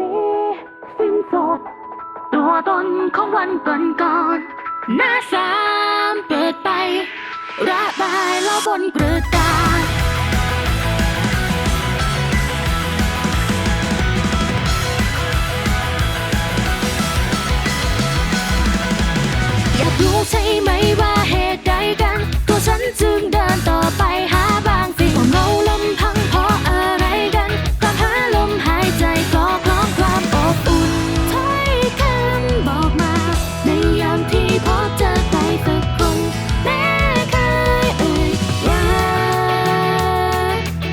นี้สิ้นสดตัวตนของวันก่อนก่อนๆหน้าสามเปิดไป ระบายแล้วบนกระดาษ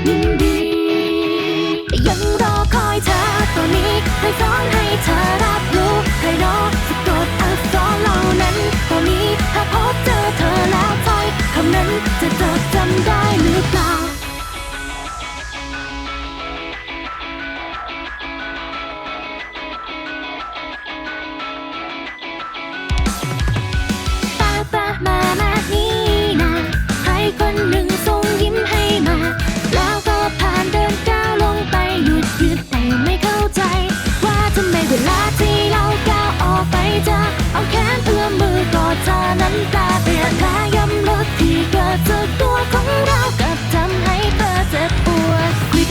ยินดี ยังรอคอยเธอตัวนี้เคยสอนให้เธอรับรู้ให้รอสะกดอักษรเหล่านั้นตัวนี้ถ้าพบเจอเธอแล้วถ้อยคำนั้นจะจดจำได้หรือเปล่า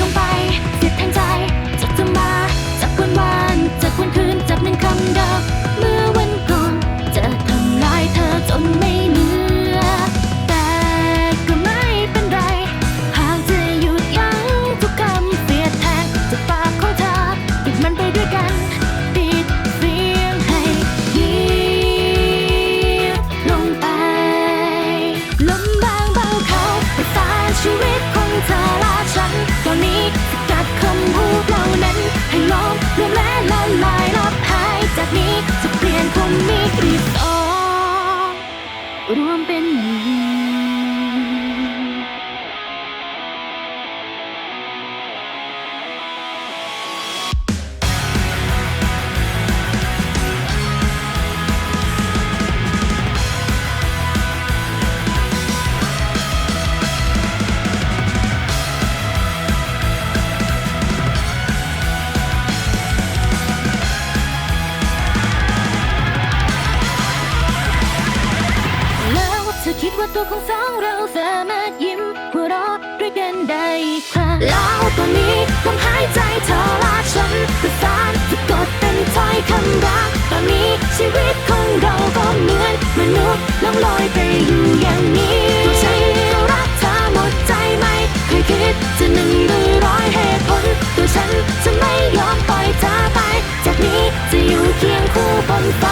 ต้องไป รวมเป็นหนึ่ง ตัวของสองเราสามารถยิ้มหัวเราะด้วยกันได้ครั้งแล้วตอนนี้ลมหายใจเธอและฉันประสานสะกดเป็นถ้อยคำรักตอนนี้ชีวิตของเราก็เหมือนมนุษย์ล่องลอยไปอยู่อย่างนี้ตัวฉันก็รักเธอหมดใจไม่เคยคิดจะหนึ่งหรือร้อยเหตุผลตัวฉันจะไม่ยอมปล่อยเธอไป จากนี้จะอยู่เคียงคู่บนฟ้า